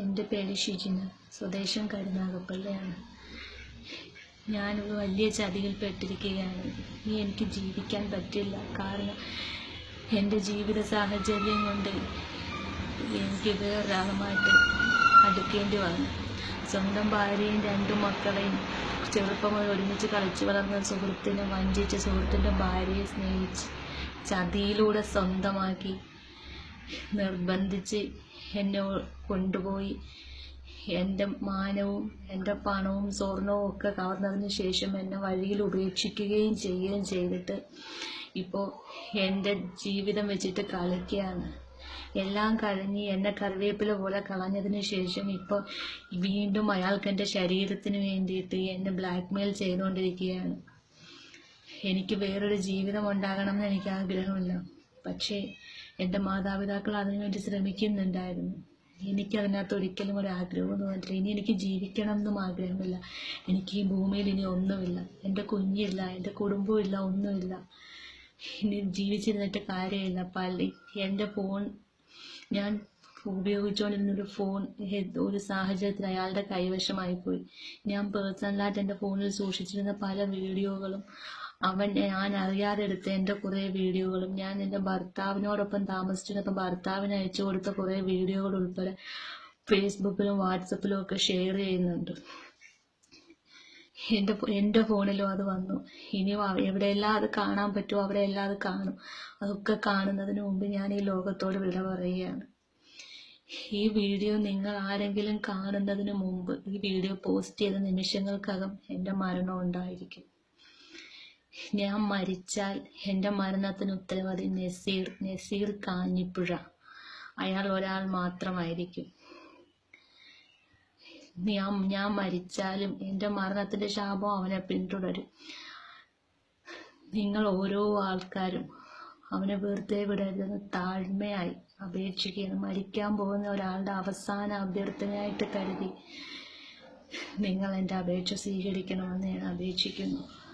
എന്റെ പേര് ഷിജിന്. സ്വദേശം കരുനാഗപ്പള്ളിയാണ്. ഞാനൊരു വലിയ ചതിയിൽപ്പെട്ടിരിക്കുകയാണ്. ഇനി എനിക്ക് ജീവിക്കാൻ പറ്റില്ല. കാരണം എന്റെ ജീവിത സാഹചര്യം കൊണ്ട് എനിക്ക് വേറൊരാളുമായിട്ട് അടുക്കേണ്ടി വന്നു. സ്വന്തം ഭാര്യയും രണ്ടു മക്കളെയും ചെറുപ്പം മുതൽ ഒരുമിച്ച് കളിച്ചു വളർന്ന സുഹൃത്തിനെ വഞ്ചിച്ച് സുഹൃത്തിന്റെ ഭാര്യയെ സ്നേഹിച്ച് ചതിയിലൂടെ സ്വന്തമാക്കി നിർബന്ധിച്ച് എന്നെ കൊണ്ടുപോയി. എന്റെ മാനവും എന്റെ പണവും സ്വർണവും ഒക്കെ കവർന്നതിന് ശേഷം എന്നെ വഴിയിൽ ഉപേക്ഷിക്കുകയും ചെയ്യുകയും ചെയ്തിട്ട് ഇപ്പോൾ എന്റെ ജീവിതം വെച്ചിട്ട് കളിക്കുകയാണ്. എല്ലാം കഴിഞ്ഞ് എന്നെ കറിവേപ്പില പോലെ കളഞ്ഞതിന് ശേഷം ഇപ്പോൾ വീണ്ടും അയാൾക്ക് എന്റെ ശരീരത്തിന് വേണ്ടിയിട്ട് എന്നെ ബ്ലാക്ക്മെയിൽ ചെയ്തുകൊണ്ടിരിക്കുകയാണ്. എനിക്ക് വേറൊരു ജീവിതം ഉണ്ടാകണം എന്ന് എനിക്ക് ആഗ്രഹമില്ല. പക്ഷേ എന്റെ മാതാപിതാക്കൾ അതിനുവേണ്ടി ശ്രമിക്കുന്നുണ്ടായിരുന്നു. എനിക്കതിനകത്ത് ഒരിക്കലും ഒരു ആഗ്രഹവും തോന്നിയിട്ടില്ല ഇനി എനിക്ക് ജീവിക്കണം എന്നും ആഗ്രഹമില്ല. എനിക്ക് ഈ ഭൂമിയിൽ ഇനി ഒന്നുമില്ല. എന്റെ കുഞ്ഞില്ല എന്റെ കുടുംബമില്ല ഒന്നുമില്ല. ഇനി ജീവിച്ചിരുന്നിട്ട് കാര്യമില്ല. പള്ളി എന്റെ ഫോൺ ഞാൻ ഉപയോഗിച്ചുകൊണ്ടിരുന്നൊരു ഫോൺ ഒരു സാഹചര്യത്തിൽ അയാളുടെ കൈവശമായിപ്പോയി. ഞാൻ പേഴ്സണലായിട്ട് എന്റെ ഫോണിൽ സൂക്ഷിച്ചിരുന്ന പല വീഡിയോകളും അവൻ ഞാൻ അറിയാതെ എടുത്ത എന്റെ കുറേ വീഡിയോകളും ഞാൻ എന്റെ ഭർത്താവിനോടൊപ്പം താമസിച്ചിരുന്നപ്പോൾ ഭർത്താവിന് അയച്ചു കൊടുത്ത കുറേ വീഡിയോകൾ ഉൾപ്പെടെ ഫേസ്ബുക്കിലും വാട്സപ്പിലും ഒക്കെ ഷെയർ ചെയ്യുന്നുണ്ട്. എന്റെ എന്റെ ഫോണിലും അത് വന്നു. ഇനി എവിടെയെല്ലാം അത് കാണാൻ പറ്റുമോ അവിടെയെല്ലാം അത് കാണും. അതൊക്കെ കാണുന്നതിന് മുമ്പ് ഞാൻ ഈ ലോകത്തോട് വിട പറയുകയാണ്. ഈ വീഡിയോ നിങ്ങൾ ആരെങ്കിലും കാണുന്നതിന് മുമ്പ് ഈ വീഡിയോ പോസ്റ്റ് ചെയ്ത നിമിഷങ്ങൾക്കകം എന്റെ മരണം ഉണ്ടായിരിക്കും. ഞാൻ മരിച്ചാൽ എന്റെ മരണത്തിന് ഉത്തരവാദി നസീർ നസീർ കാഞ്ഞിപ്പുഴ. അയാൾ ഒരാൾ മാത്രമായിരിക്കും. ഞാൻ ഞാൻ മരിച്ചാലും എന്റെ മരണത്തിന്റെ ശാപം അവനെ പിന്തുടരും. നിങ്ങൾ ഓരോ ആൾക്കാരും അവനെ വെറുതെ വിടരുതെന്ന് താഴ്മയായി അപേക്ഷിക്കുകയാണ്. മരിക്കാൻ പോകുന്ന ഒരാളുടെ അവസാന അഭ്യർത്ഥനയായിട്ട് കരുതി നിങ്ങൾ എന്റെ അപേക്ഷ സ്വീകരിക്കണമെന്ന് ഞാൻ അപേക്ഷിക്കുന്നു.